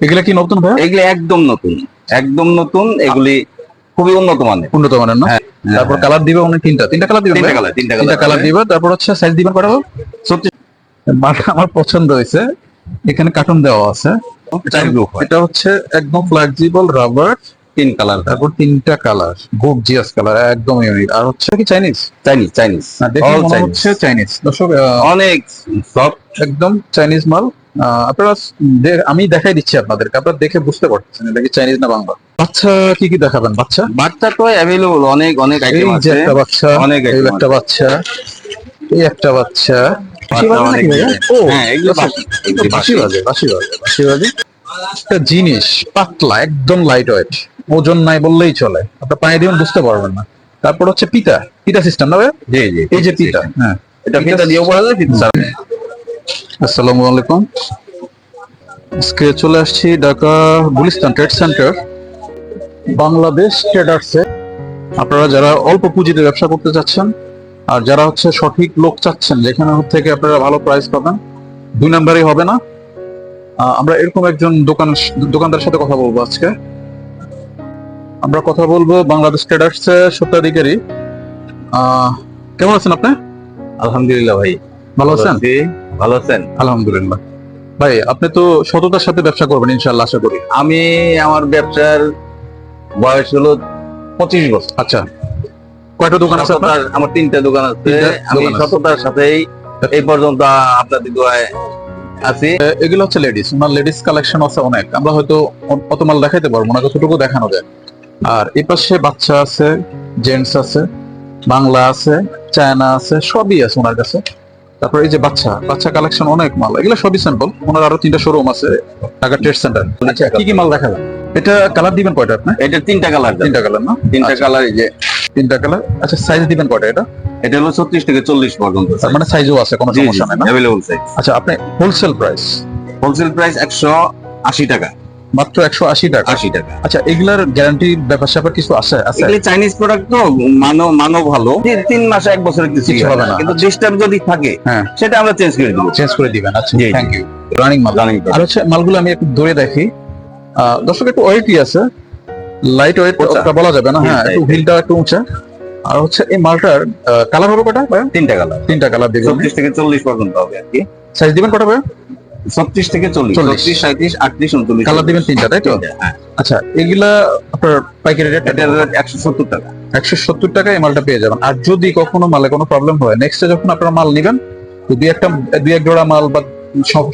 এগুলা কি নতুন ভাই এগুলি একদম নতুন। একদম নতুন এগুলি খুবই উন্নত মানের। উন্নত মানের না? হ্যাঁ, তারপর হ্যাঁ। কালার দিবে অনেক তিনটা। তিনটা কালার দিবে তিনটা কালার তিনটা কালার কালার দিবে তারপর হচ্ছে সাইজ দিবেন কটা মালটা আমার পছন্দ হয়েছে। এখানে কার্টুন দেওয়া আছে। হয়। এটা হচ্ছে একদম ফ্লেক্সিবল রাবার তিন কালার তারপর তিনটা কালার গর্জিয়াস কালার একদম ইউনিক আর হচ্ছে কি চাইনিজ চাইনিজ চাইনিজ. হচ্ছে চাইনিজ দর্শক অনেক সব একদম চাইনিজ মাল। আপনারা আমি দেখাই দিচ্ছি আপনাদেরকে। আপনারা দেখে বুঝতে পারতেছেন এটা কি চাইনিজ না বাংলা। বাচ্চা কি কি দেখাবেন বাচ্চা? বাচ্চা তো অ্যাভেলেবল অনেক অনেক আইটেম আছে। একটা বাচ্চা অনেক একটা বাচ্চা এই একটা বাচ্চা। জিনিস পাতলা একদম লাইট ওয়েট ওজন নাই বললেই চলে। আপনার পায়ে দিবেন বুঝতে পারবেন না। তারপর হচ্ছে পিতা পিতা সিস্টেম না ভাইয়া? জি জি এই যে পিতা হ্যাঁ। এটা ফিতা দিয়েও পড়া যায় ছাড়া। আসসালামু আলাইকুম। আজকে চলে আসছি ঢাকা গুলিস্তান ট্রেড সেন্টার বাংলাদেশ ট্রেডার্সে। আপনারা যারা অল্প পুঁজিতে ব্যবসা করতে চাচ্ছেন আর যারা হচ্ছে সঠিক লোক চাচ্ছেন যেখানে থেকে আপনারা ভালো প্রাইস পাবেন দুই নাম্বারই হবে না। আমরা এরকম একজন দোকান দোকানদারের সাথে কথা বলব আজকে। আমরা কথা বলব বাংলাদেশ ট্রেডার্সের সত্ত্বাধিকারী আহ, কেমন আছেন আপনি? আলহামদুলিল্লাহ ভাই। ভালো আছেন? আছি। ভালো আছেন? আলহামদুলিল্লাহ। ভাই আপনি তো সততার সাথে ব্যবসা করবেন ইনশাআল্লাহ আশা করি। আমি আমার ব্যবসার বয়স হলো পঁচিশ বছর। আচ্ছা। কয়টা দোকান আছে আপনার? আমার তিনটা দোকান আছে। আমি সততার সাথেই এই পর্যন্ত আপনাদের দোয়ায় আছি। এগুলো হচ্ছে লেডিস ওনার লেডিস কালেকশন আছে অনেক। আমরা হয়তো অত মাল দেখাইতে পারব না যতটুকু দেখানো যায়। আর এই পাশে বাচ্চা আছে জেন্টস আছে বাংলা আছে চায়না আছে সবই আছে ওনার কাছে। তারপর এই যে বাচ্চা বাচ্চা কালেকশন অনেক মাল। এগুলো সবই স্যাম্পল ওনার আরও তিনটা শোরুম আছে ঢাকা ট্রেড সেন্টার আচ্ছা কি কি মাল দেখাবেন এটা কালার দিবেন কয়টা আপনি? এটা তিনটা কালার তিনটা কালার না? তিনটা আচ্ছা। কালার এই যে। তিনটা কালার আচ্ছা সাইজ দিবেন কয়টা এটা? এটা হলো ছত্রিশ থেকে চল্লিশ পর্যন্ত তার মানে সাইজও আছে কোনো সমস্যা নাই না? অ্যাভেলেবল সাইজ আচ্ছা আপনি হোলসেল প্রাইস হোলসেল প্রাইস একশো আশি টাকা। মাত্র একশো আশি টাকা? আশি টাকা। আচ্ছা এগুলার গ্যারান্টি ব্যাপার স্যাপার কিছু আছে? আছে? এগুলি চাইনিজ প্রোডাক্ট তো মানও মানও ভালো। তিন- মাসে এক বছরের কিছু হবে না। কিন্তু ডিস্টার্ব যদি থাকে হ্যাঁ। সেটা আমরা চেঞ্জ করে দিব। চেঞ্জ করে দিবেন। আচ্ছা। থ্যাংক ইউ রানিং মাল। Product। আর হচ্ছে মালগুলো আমি একটু ধরে দেখি। দর্শক একটু ওয়েটই আছে। লাইট ওয়েট বলা যাবে না। হ্যাঁ একটু। হিলটা একটু উঁচা। আর হচ্ছে এই মালটার কালার হবে কটা? তিনটা কালার তিনটা কালার দিবেন থেকে চল্লিশ পর্যন্ত হবে আর কি। সাইজ দিবেন কটা ভাইয়া? ছত্রিশ থেকে চল্লিশ। চল্লিশ। সাঁত্রিশ আটত্রিশ উনচল্লিশ। কালার দিবেন তিনটা তাই তো? হ্যাঁ। আচ্ছা এগুলা আপনার পাইকারি রেট একশো সত্তর টাকা। একশো সত্তর টাকায় এই মালটা পেয়ে যাবেন। আর যদি কখনো মালে কোনো প্রবলেম হয় নেক্সটে যখন আপনারা মাল নিবেন তো দুই একটা দুই এক জোড়া মাল বা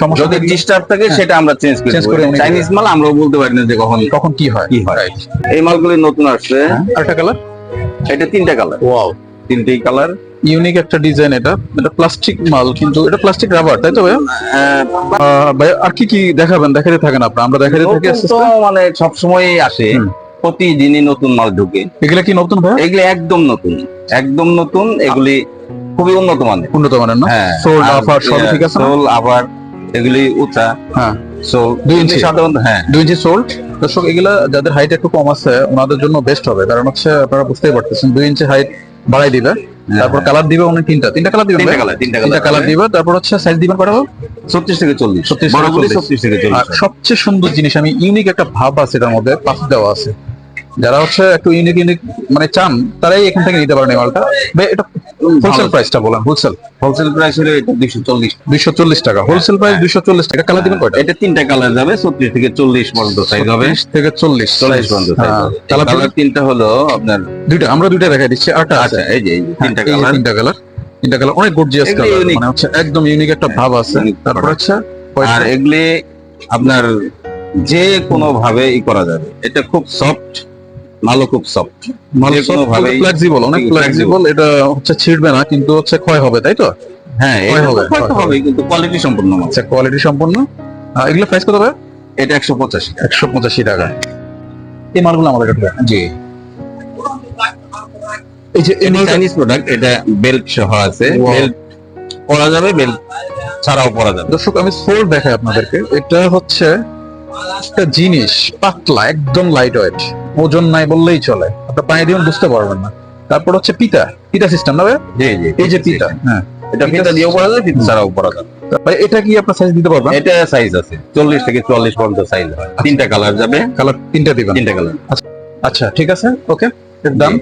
সমস্যা যদি ডিস্টার্ব থাকে হ্যাঁ। সেটা আমরা চেঞ্জ করে চাইনিজ মাল আমরাও বলতে পারি না যে কখন তখন কি হয়। কি হয়। এই মালগুলি নতুন আসছে। হ্যাঁ, আরেকটা কালার এটা তিনটা কালার ওয়াও তিনটেই কালার ইউনিক একটা ডিজাইন এটা। এটা প্লাস্টিক মাল কিন্তু এটা প্লাস্টিক রাবার তাই তো ভাইয়া? আহ, ভাইয়া আর কি কি দেখাবেন? দেখাতে থাকেন আপনারা আমরা দেখাতে থাকি মানে সবসময় আসে। প্রতিদিনই নতুন মাল ঢুকে। এগুলা কি নতুন ভাইয়া? এগুলি একদম নতুন। একদম নতুন এগুলি খুবই উন্নত মানের। উন্নত মানের না? হ্যাঁ। সোল আপার সব ঠিক আছে সোল আবার এগুলি উঁচা। হ্যাঁ। সোল দুই ইঞ্চি? সাধারণত হ্যাঁ। দুই ইঞ্চি সোল্ড দর্শক এগুলা যাদের হাইট একটু কম আছে ওনাদের জন্য বেস্ট হবে। কারণ হচ্ছে আপনারা বুঝতেই পারতেছেন দুই ইঞ্চি হাইট বাড়াই দিবে। তারপর কালার দিবে উনি তিনটা। তিনটা কালার দিবে তিনটা কালার তিনটা তিনটা কালার কালার দিবে তারপর হচ্ছে সাইজ দিবেন থেকে চল্লিশ। 36 থেকে 40 ছত্রিশ থেকে আর চল্লিশ সবচেয়ে সুন্দর জিনিস আমি ইউনিক একটা ভাব আছে এটার মধ্যে পাশ দেওয়া আছে। যারা হচ্ছে একটু ইউনিক ইউনিক মানে চান তারাই এখান থেকে নিতে পারেন এই মালটা। এটা হোলসেল প্রাইসটা বলেন হোলসেল হোলসেল প্রাইস হলো এটা দুইশো চল্লিশ। দুইশো চল্লিশ টাকা। হোলসেল প্রাইস দুইশো চল্লিশ টাকা। কালার দিবেন কয়টা? এটা তিনটা কালার যাবে ছত্রিশ থেকে চল্লিশ পর্যন্ত সাইজ হবে। 30 থেকে চল্লিশ। চল্লিশ পর্যন্ত কালার কালার তিনটা হলো আপনার দুইটা আমরা দুইটা দেখাই দিচ্ছি। আছে। আচ্ছা এই যে তিনটা হ্যাঁ, কালার তিনটা কালার তিনটা কালার অনেক গর্জিয়াস কালার মানে হচ্ছে একদম ইউনিক একটা ভাব আছে। তারপর। হচ্ছে আর এগুলি আপনার যে কোনো ভাবে ই করা যাবে। এটা খুব সফট মালও খুব সফট ফ্লেক্সিবল অনেক ফ্লেক্সিবল এটা হচ্ছে ছিড়বে না কিন্তু হচ্ছে ক্ষয় হবে তাই তো? হ্যাঁ হবে, কিন্তু কোয়ালিটি সম্পূর্ণ আচ্ছা কোয়ালিটি আহ, এগুলো প্রাইস কত হবে এটা একশো পঁচাশি একশো পঁচাশি টাকা। এই মালগুলো আমাদের কাছে জি। এই যে চাইনিজ প্রোডাক্ট এটা বেল্ট সহ আছে। বেল্ট পরা যাবে বেল্ট ছাড়াও পরা যাবে। দর্শক আমি সোল দেখাই আপনাদেরকে। এটা হচ্ছে একটা জিনিস পাতলা একদম লাইট ওয়েট ওজন নাই বললেই চলে। আপনার পায়ে দিবেন বুঝতে পারবেন না। তারপর হচ্ছে পিতা। পিতা সিস্টেম না জি জি এই যে পিতা হ্যাঁ। এটা ফিতা দিয়েও পরা যাবে ফিতা ছাড়াও যাবে ভাই এটা কি আপনার সাইজ দিতে পারবেন? এটা সাইজ আছে। চল্লিশ থেকে চুয়াল্লিশ পর্যন্ত সাইজ হয়। তিনটা কালার যাবে। কালার তিনটা দিবেন। তিনটা কালার আচ্ছা ঠিক আছে। ওকে দাম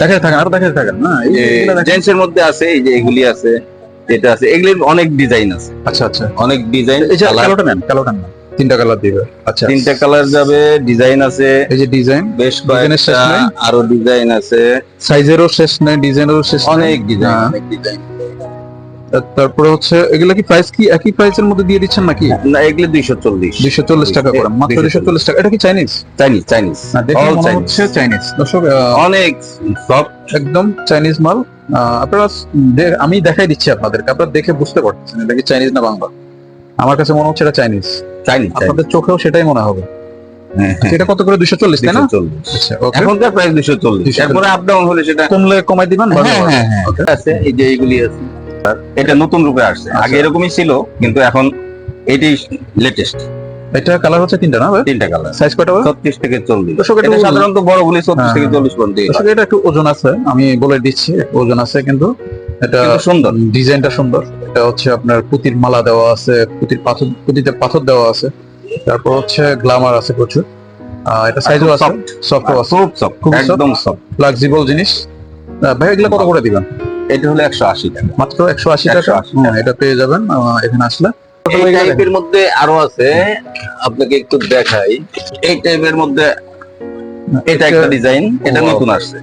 দেখাতে থাকেন আরও দেখাতে থাকেন। না এই- জেন্টস এর মধ্যে আছে এই যে এগুলি আছে এটা আছে এগুলির অনেক ডিজাইন আছে। আচ্ছা আচ্ছা। অনেক ডিজাইন এই যে কালোটা নেন কালোটা নেন তিনটা কালার দিবে। আচ্ছা। তিনটা কালার যাবে ডিজাইন আছে এই যে ডিজাইন বেশ ডিজাইনের শেষ নাই? আরও ডিজাইন আছে। সাইজেরও শেষ নাই ডিজাইনেরও শেষ নাই। অনেক ডিজাইন হ্যাঁ। অনেক ডিজাইন তারপরে হচ্ছে এগুলা কি প্রাইস কি একই প্রাইসের মধ্যে দিয়ে দিচ্ছেন নাকি? না এগুলি দুইশো চল্লিশ। দুইশো চল্লিশ টাকা করে। মাত্র দুইশো চল্লিশ। টাকা। এটা কি চাইনিজ চাইনিজ চাইনিজ না দেখে All মনে হচ্ছে চাইনিজ দর্শক অনেক সফট একদম চাইনিজ মাল। আপনারা আমি দেখাই দিচ্ছি আপনাদেরকে। আপনারা দেখে বুঝতে পারছেন এটা কি চাইনিজ না বাংলা। আমার কাছে মনে হচ্ছে এটা চাইনিজ। চাইনিজ আপনাদের চোখেও সেটাই মনে হবে। এটা কত করে? দুইশো চল্লিশ তাই না? আচ্ছা ওকে এখনকার প্রাইস দুশো চল্লিশ। 240 এরপরে আপ ডাউন হলে সেটা কমলে কমাই দিবেন হ্যাঁ, হ্যাঁ, হ্যাঁ। আছে এই যে এইগুলি আছে। এটা নতুন রূপে আসছে। আচ্ছা। আগে এরকমই ছিল কিন্তু এখন এটাই লেটেস্ট এটা কালার হচ্ছে তিনটা না তিনটা কালার সাইজ কয়টা ভাই? ছত্রিশ থেকে চল্লিশ। দর্শক, একটু এটা। সাধারণত বড়গুলি ছত্রিশ হ্যাঁ, থেকে হ্যাঁ। চল্লিশ পর্যন্ত। দর্শক, এটা একটু ওজন আছে আমি বলে দিচ্ছি ওজন আছে কিন্তু এটা সুন্দর। ডিজাইনটা সুন্দর। এটা হচ্ছে আপনার পুতির মালা দেওয়া আছে পুতির পাথর পুতিতে পাথর দেওয়া আছে। তারপর হচ্ছে গ্লামার আছে প্রচুর। এটা সাইজও আছে সফট আছে। খুব সফট soft। একদম সফট ফ্লেক্সিবল জিনিস। ভাই এগুলো কত করে দিবেন? এটা হলো একশো আশি টাকা। মাত্র একশো আশি টাকা? 180 হ্যাঁ, এটা পেয়ে যাবেন এখানে আসলে। এই টাইপের মধ্যে আরও আছে আপনাকে একটু দেখাই। এই টাইপের মধ্যে এটা একটা ডিজাইন এটা নতুন আসছে।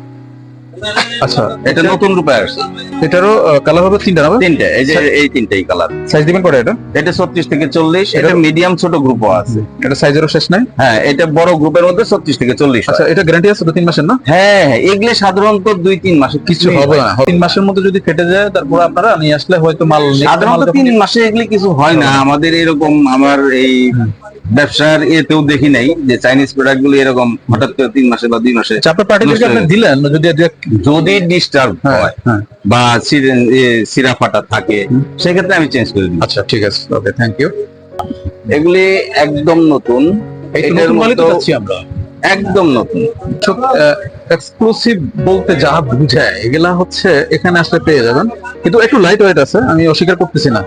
আচ্ছা এটা নতুন রূপে আসছে। এটারও কালার হবে তিনটা না তিনটে এই যে এই তিনটেই কালার সাইজ দিবেন করে এটা? এটা ছত্রিশ থেকে চল্লিশ এটা এটা- মিডিয়াম ছোট গ্রুপও আছে। এটা সাইজেরও শেষ নাই? হ্যাঁ এটা বড় গ্রুপের মধ্যে ছত্রিশ থেকে চল্লিশ আচ্ছা এটা গ্যারান্টি আছে দু তিন মাসের না? হ্যাঁ হ্যাঁ এগুলো সাধারণত দুই তিন মাসে কিছু হবে না তিন মাসের মধ্যে যদি ফেটে যায় তারপর আপনারা নিয়ে আসলে হয়তো মাল সাধারণত তিন মাসে এগুলি কিছু হয় না। আমাদের এরকম আমার এই ব্যবসার এতেও দেখি নাই যে চাইনিজ প্রোডাক্টগুলো এরকম হঠাৎ করে তিন মাসে বা দুই মাসে চাপে পাঠিয়ে পার্টিকে নষ্ট দিলেন? যদি যদি ডিস্টার্ব হ্যাঁ, হয় হ্যাঁ। বা সিরে- ফাটা থাকে সেক্ষেত্রে আমি চেঞ্জ করে দিই আচ্ছা ঠিক আছে। ওকে থ্যাংক ইউ এগুলি একদম নতুন। এটার মধ্যেও আমরা। একদম নতুন। এক্সক্লুসিভ বলতে যা বুঝায় এগুলা হচ্ছে এখানে আসলে পেয়ে যাবেন। কিন্তু একটু লাইট ওয়েট আছে আমি অস্বীকার করতেছি না।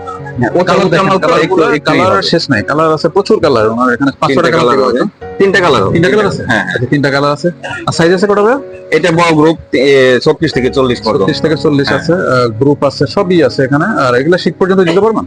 কালার একটুই কালার। শেষ নাই কালার আছে প্রচুর কালার ওনার এখানে পাঁচশো তিনটা টাকা কালার তিনটা কালার তিনটা কালার আছে? হ্যাঁ আচ্ছা তিনটা কালার আছে। আর সাইজ আছে কটা এটা বড় গ্রুপ ছত্রিশ থেকে চল্লিশ ছত্রিশ থেকে চল্লিশ হ্যাঁ। আছে গ্রুপ আছে সবই আছে এখানে। আর এগুলা শীত পর্যন্ত দিতে পারবেন?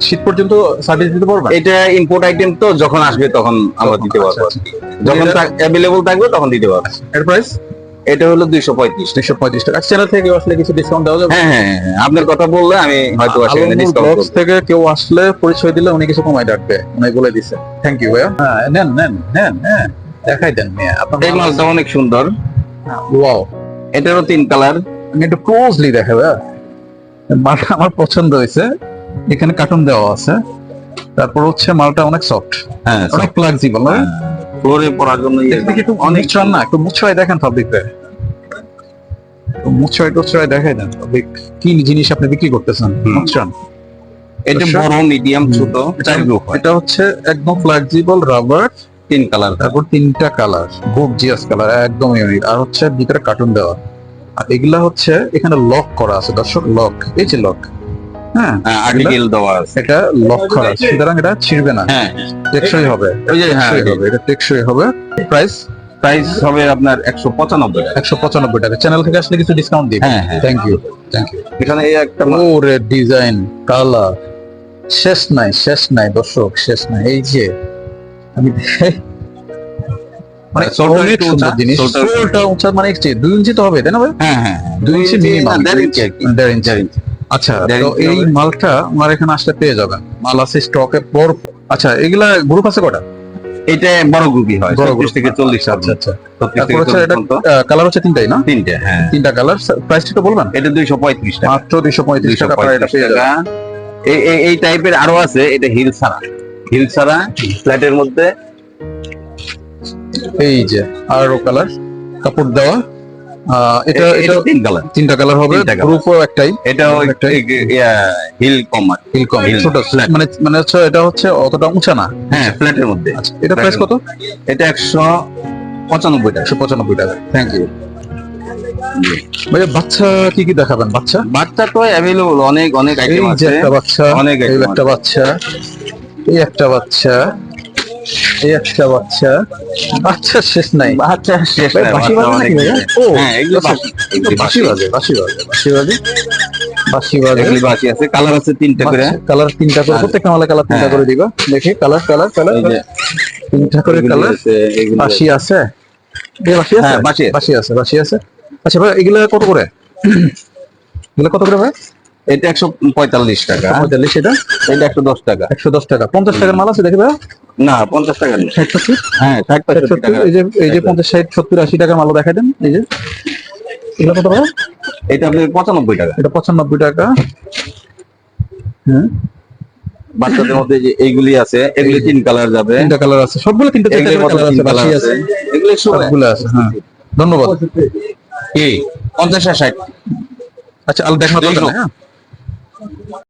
শীত পর্যন্ত সার্ভিস দিতে পারবেন? এটা ইম্পোর্ট আইটেম তো যখন আসবে তখন আমরা দিতে পারব। আচ্ছা, যখন এটা- অ্যাভেলেবল থাকবে তখন দিতে পারব। এর প্রাইস এটা হলো দুইশো পঁয়ত্রিশ। দুইশো পঁয়ত্রিশ টাকা। চ্যানেল থেকে আসলে কিছু ডিসকাউন্ট দেওয়া যাবে? হ্যাঁ হ্যাঁ হ্যাঁ, আপনার কথা বললে আমি হয়তো ডিসকাউন্ট থেকে কেউ আসলে পরিচয় দিলে উনি কিছু কমাই ডাকবে। উনি বলে দিছে। থ্যাংক ইউ ভাইয়া। হ্যাঁ নেন নেন নেন হ্যাঁ। দেখাই দেন আপনার এই মালটা অনেক সুন্দর। ওয়াও এটারও তিন কালার আমি একটু ক্লোজলি দেখা ভাইয়া। মালটা আমার পছন্দ হয়েছে। এখানে কার্টুন দেওয়া আছে। তারপর হচ্ছে মালটা অনেক সফট হ্যাঁ অনেক ফ্লেক্সিবল না ফ্লোরে পড়ার জন্য ইয়ে একটু অনেক চান না? একটু মুচ্ছয় দেখেন ফ্যাব্রিকটা মুচ্ছয় টুচ্ছয় দেখাই দেন fabric কি জিনিস আপনি বিক্রি করতেছেন? হুম। এটা। বড় মিডিয়াম ছোট। এটা হচ্ছে একদম ফ্লেক্সিবল রাবার তিন কালার তারপর তিনটা কালার খুব জিয়াস কালার একদম ইউনিক আর হচ্ছে ভিতরে কার্টুন দেওয়া। আর এগুলা হচ্ছে এখানে লক করা আছে দর্শক লক এই যে লক হ্যাঁ আর্টিকেল দেওয়া আছে। এটা লক আছে সুতরাং এটা ছিড়বে না। হ্যাঁ। টেকসই হবে। ওই যে হ্যাঁ হবে এটা টেকসই হবে। প্রাইস প্রাইস হবে আপনার একশো পঁচানব্বই টাকা। একশো পঁচানব্বই টাকা। চ্যানেল থেকে আসলে কিছু ডিসকাউন্ট দিই হ্যাঁ হ্যাঁ। থ্যাংক ইউ থ্যাংক ইউ এখানে এই একটা ও ডিজাইন কালার শেষ নাই শেষ নাই দর্শক শেষ নাই। এই যে আমি মানে জিনিস। সোলটা উঁচা মানে দুই ইঞ্চি তো হবে তাই না ভাই? হ্যাঁ হ্যাঁ দুই ইঞ্চি মিনিমাম। দেড় ইঞ্চি। দেড় ইঞ্চি। আচ্ছা তো এই মালটা আমার এখানে আসলে পেয়ে যাবেন। মাল আছে স্টকে পর আচ্ছা এগুলা গ্রুপ আছে কটা এটা বড় গ্রুপই হয় বড় group। থেকে চল্লিশ আচ্ছা আচ্ছা। কালার হচ্ছে তিনটাই না? তিনটে হ্যাঁ। তিনটা কালার প্রাইসটা একটু বলবেন? এটা দুইশো পঁয়ত্রিশ মাত্র দুইশো পঁয়ত্রিশ টাকা আপনারা এটা পেয়ে যাবেন। এই এই- টাইপের আরও আছে এটা হিল ছাড়া। হিল ছাড়া ফ্ল্যাটের মধ্যে এই যে আরও কালার কাপড় দেওয়া। এটা এটা এটা তিন কালার তিনটা কালার হবে। গ্রুপও একটাই। একটা- হিল কম আর কি। হিল কম Hill, ছোট। flat। মানে মানে হচ্ছে এটা হচ্ছে অতটা উঁচা না। হ্যাঁ ফ্ল্যাটের মধ্যে। আচ্ছা এটা প্রাইস কত? এটা একশো পঁচানব্বই টাকা। একশো পঁচানব্বই টাকা। থ্যাংক ইউ ভাইয়া বাচ্চা কি কি দেখাবেন? বাচ্চা? বাচ্চা তো অ্যাভেলেবল অনেক অনেক আইটেম আছে। একটা বাচ্চা অনেক একটা বাচ্চা এই একটা বাচ্চা। এই একটা বাচ্চা। বাচ্চা শেষ নাই। বাচ্চা শেষ নাই, বাচ্চা বাজে নাকি ভাইয়া? ও, হ্যাঁ এগুলো আচ্ছা, বাঁশি বাজে বাঁশি বাজে বাঁশি বাজে বাঁশি বাজে এগুলি বাঁশি আছে কালার আছে তিনটা করে। কালার তিনটা করে প্রত্যেকটা মালা কালার তিনটা হ্যাঁ। করে দিবা। দেখি কালার কালার কালার তিনটা করে কালার। বাঁশি আছে। বাঁশি আছে? হ্যাঁ, বাঁশি আছে। আছে বাঁশি আছে। আচ্ছা ভাই এগুলা কত করে? এগুলা কত করে ভাই? এটা একশো পঁয়তাল্লিশ টাকা। পঁয়তাল্লিশ এটা? এটা একশো দশ টাকা। একশো দশ টাকা। পঞ্চাশ টাকার মাল আছে দেখি ভাই না পঞ্চাশ টাকা ষাট সত্তর? হ্যাঁ ষাট সত্তর? টাকা এই যে এই যে পঞ্চাশ ষাট সত্তর আশি টাকার মালও দেখাই দেন। এই যে এগুলো কত টাকা এটা আপনি পঁচানব্বই টাকা। এটা পঁচানব্বই টাকা। হ্যাঁ। বাচ্চাদের মধ্যে যে এইগুলি আছে এগুলি তিন কালার যাবে। তিনটা কালার আছে। সবগুলো তিনটা কালার আছে বাঁশি আছে। এগুলি সবগুলো আছে হ্যাঁ। ধন্যবাদ। কি? পঞ্চাশ আর ষাট। আচ্ছা আলো দেখানো দরকার হ্যাঁ? 嗯。